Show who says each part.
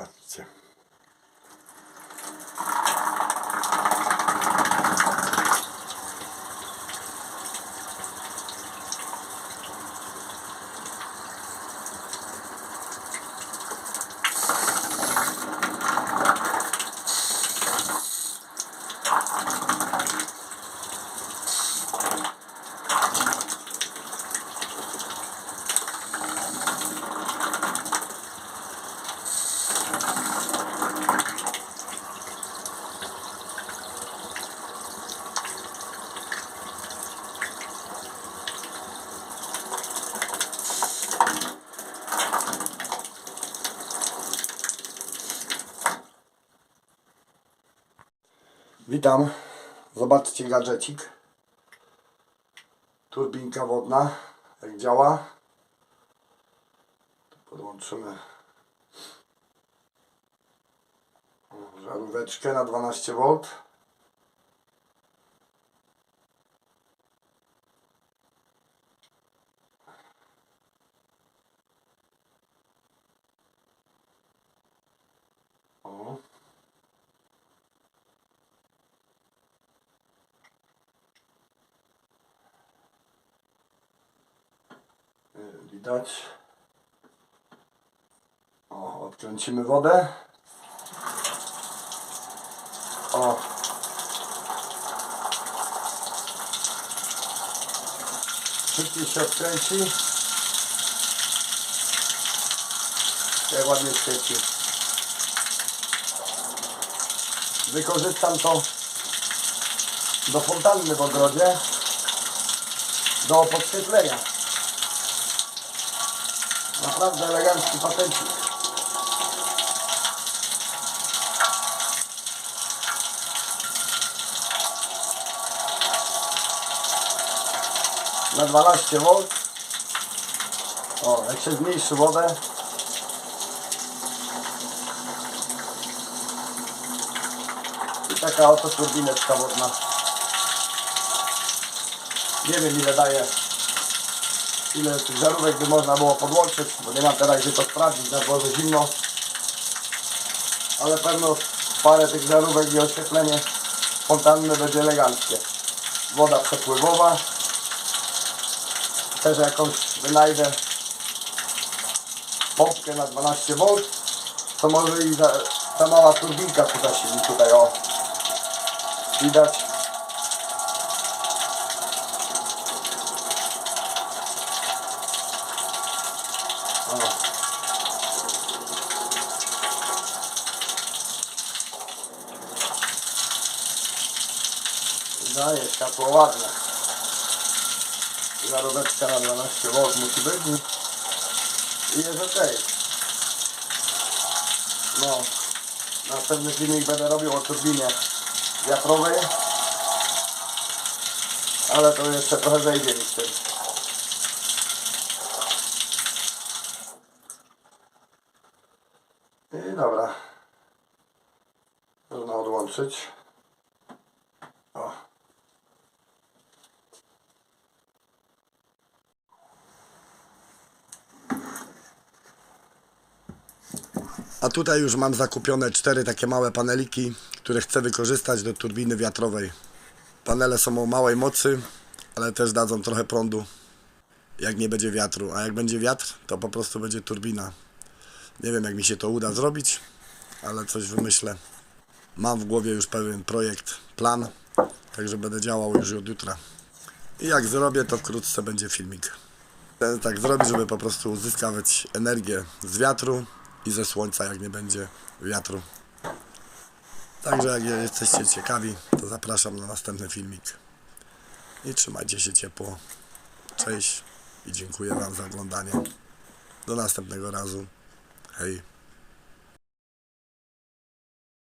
Speaker 1: Zobaczcie. Witam. Zobaczcie gadżecik. Turbinka wodna. Jak działa. Podłączymy żaróweczkę na 12 V. O. Y, Widać. O, odkręcimy wodę. O. Szybciej się odkręci. Jak ładnie świeci. Wykorzystam to do fontanny w ogrodzie. Do podświetlenia. Naprawdę elegancki patencik. Na 12 V. O, jak się zmniejszy wodę. Taka oto turbineczka wodna. Nie wiem ile daje ile tych żarówek by można było podłączyć, bo nie mam teraz gdzie to sprawdzić, na dworze zimno. Ale pewno parę tych żarówek i oświetlenie fontanny będzie eleganckie. Woda przepływowa. Też jakąś wynajdę pompkę na 12 V. To może i ta, mała turbinka tu zasili tutaj o. Widać. O. Daje światło ładne. Żaróweczka na 12 V musi być i jest ok. No, następny filmik będę robił o turbinie wiatrowej, ale to jeszcze trochę zejdzie mi tym. I dobra. Można odłączyć. A tutaj już mam zakupione cztery takie małe paneliki, które chcę wykorzystać do turbiny wiatrowej. Panele są o małej mocy, ale też dadzą trochę prądu, jak nie będzie wiatru. A jak będzie wiatr, to po prostu będzie turbina. Nie wiem, jak mi się to uda zrobić, ale coś wymyślę. Mam w głowie już pewien projekt, plan, także będę działał już od jutra. I jak zrobię, to wkrótce będzie filmik. Chcę tak zrobić, żeby po prostu uzyskać energię z wiatru i ze słońca, jak nie będzie wiatru. Także jak jesteście ciekawi, to zapraszam na następny filmik. I trzymajcie się ciepło. Cześć i dziękuję Wam za oglądanie. Do następnego razu. Hej.